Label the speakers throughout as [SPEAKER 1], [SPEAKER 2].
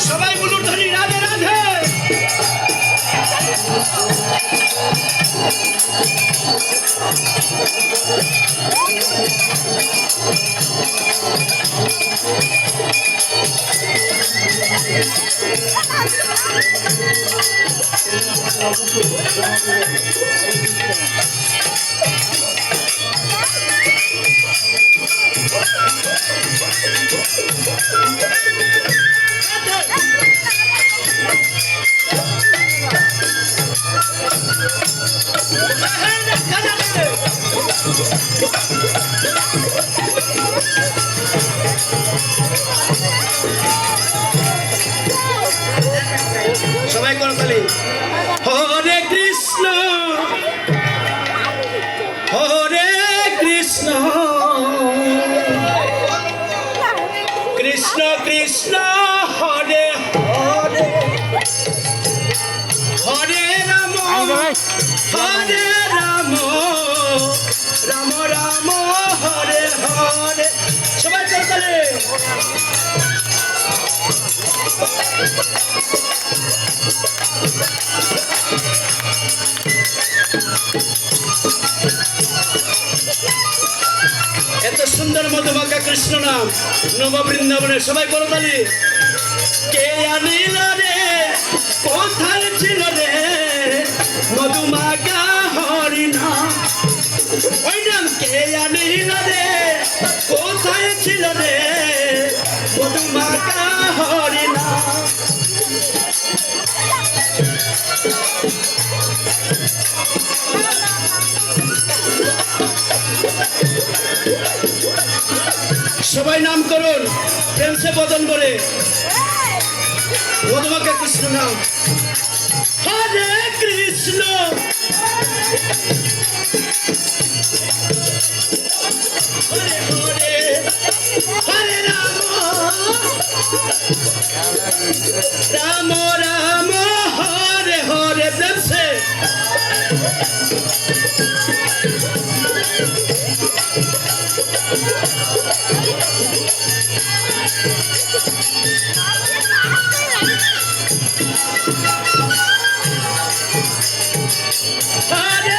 [SPEAKER 1] সবাই বলুন ধরি রাধে রাধে। সবাই হরে রাম রাম রাম, হরে হরে। সবাই করতালি এত সুন্দর মধুমাখা কৃষ্ণ নাম নব বৃন্দাবনে সবাই করো তালি কে আনিল সবাই নাম করুন প্রেম সে বদন বলে মধুমাখা কৃষ্ণ নাম। হরে কৃষ্ণ। রাম। রাম হরে হরে প্রেম সে হরে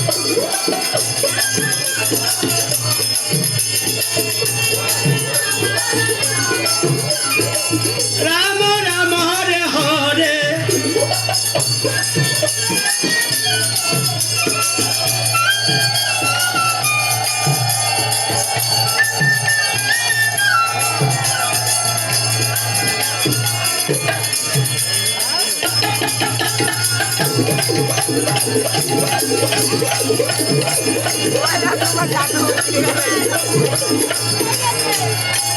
[SPEAKER 2] Thank you.